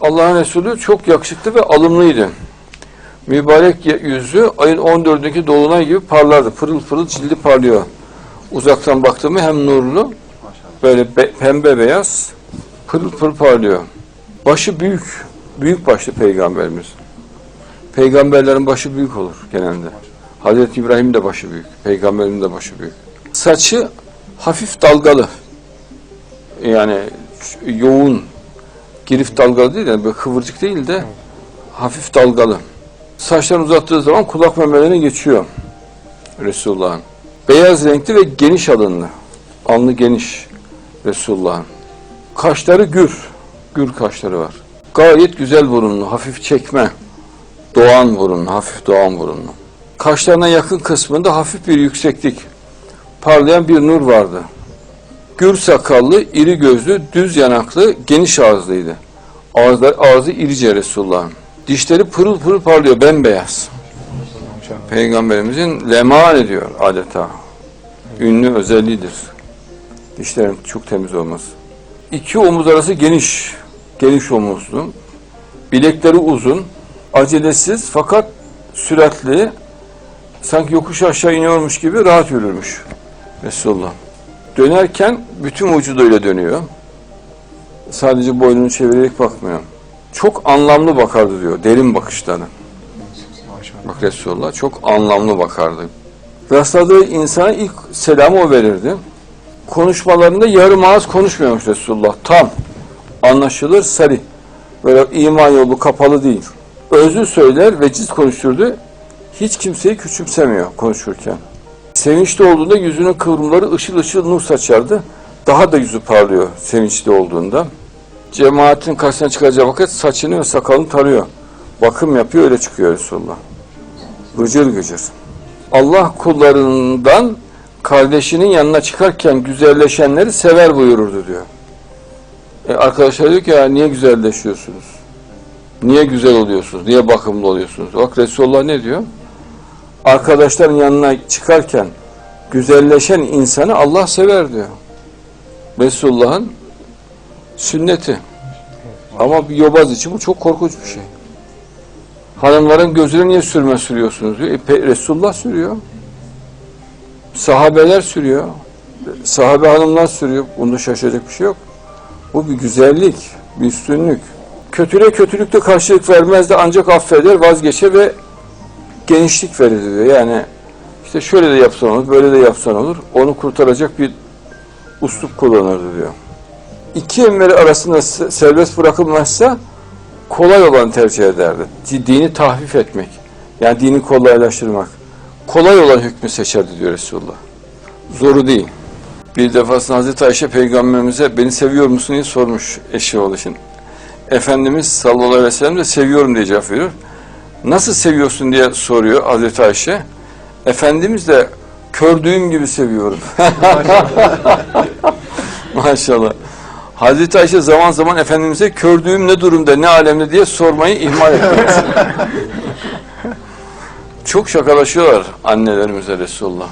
Allah'ın Resulü çok yakışıklı ve alımlıydı. Mübarek yüzü ayın 14'ündeki dolunay gibi parlardı. Pırıl pırıl cildi parlıyor. Uzaktan baktığımı hem nurlu, böyle be- pembe beyaz, pırıl pırıl parlıyor. Başı büyük, büyük başlı peygamberimiz. Peygamberlerin başı büyük olur genelde. Hazreti İbrahim de başı büyük, peygamberin de başı büyük. Saçı hafif dalgalı. Yani yoğun, girif dalgalı değil de böyle kıvırcık değil de hafif dalgalı. Saçlarını uzattığı zaman kulak memelerine geçiyor Resulullah'ın. Beyaz renkli ve geniş alınlı. Alnı geniş Resulullah'ın. Kaşları gür. Gür kaşları var. Gayet güzel burunlu, hafif çekme. Doğan burunlu, hafif doğan burunlu. Kaşlarına yakın kısmında hafif bir yükseklik. Parlayan bir nur vardı. Gür sakallı, iri gözlü, düz yanaklı, geniş ağızlıydı. Ağızlar, ağzı irice Resulullah'ın. Dişleri pırıl pırıl parlıyor, bembeyaz. Peygamberimizin leman ediyor adeta. Ünlü özelliğidir. Dişlerin çok temiz olması. İki omuz arası geniş, geniş omuzlu. Bilekleri uzun, acelesiz fakat süratli, sanki yokuş aşağı iniyormuş gibi rahat yürürmüş Resulullah. Dönerken bütün vücuduyla dönüyor. Sadece boynunu çevirerek bakmıyor. Çok anlamlı bakardı diyor, derin bakışları. Bak Resulullah çok anlamlı bakardı. Rastladığı insana ilk selamı o verirdi. Konuşmalarında yarım ağız konuşmuyormuş Resulullah. Tam anlaşılır sarı. Böyle iman yolu kapalı değil. Özlü söyler ve ciz konuşturdu. Hiç kimseyi küçümsemiyor konuşurken. Sevinçli olduğunda yüzünün kıvrımları ışıl ışıl nur saçardı. Daha da yüzü parlıyor sevinçli olduğunda. Cemaatin karşısına çıkacağı vakit saçını ve sakalını tarıyor. Bakım yapıyor öyle çıkıyor Resulullah. Gıcır gıcır. Allah kullarından kardeşinin yanına çıkarken güzelleşenleri sever buyururdu diyor. E arkadaşlar diyor ki ya niye güzelleşiyorsunuz? Niye güzel oluyorsunuz? Niye bakımlı oluyorsunuz? Bak Resulullah ne diyor? Arkadaşların yanına çıkarken güzelleşen insanı Allah sever diyor. Resulullah'ın sünneti. Ama bir yobaz için bu çok korkunç bir şey. Hanımların gözüne niye sürme sürüyorsunuz diyor. E, Resulullah sürüyor. Sahabeler sürüyor. Sahabe hanımlar sürüyor. Bunda şaşacak bir şey yok. Bu bir güzellik, bir üstünlük. Kötülüğe kötülükte karşılık vermez de ancak affeder, vazgeçer ve genişlik verir diyor. Yani işte şöyle de yapsan olur, böyle de yapsan olur. Onu kurtaracak bir uslup kullanırdı diyor. İki emri arasında se- serbest bırakılmazsa kolay olanı tercih ederdi. Di- Dini tahfif etmek. Yani dini kolaylaştırmak. Kolay olan hükmü seçerdi diyor Resulullah. Zoru değil. Bir defasında Hazreti Ayşe peygamberimize beni seviyor musun diye sormuş eşi oğlu için. Efendimiz sallallahu aleyhi ve sellem de seviyorum diye cevap veriyor. Nasıl seviyorsun diye soruyor Hazreti Ayşe. Efendimiz de kördüğüm gibi seviyorum. Maşallah. Hazreti Ayşe zaman zaman Efendimiz'e kördüğüm ne durumda, ne alemde diye sormayı ihmal etmiş. Çok şakalaşıyorlar annelerimize Resulullah.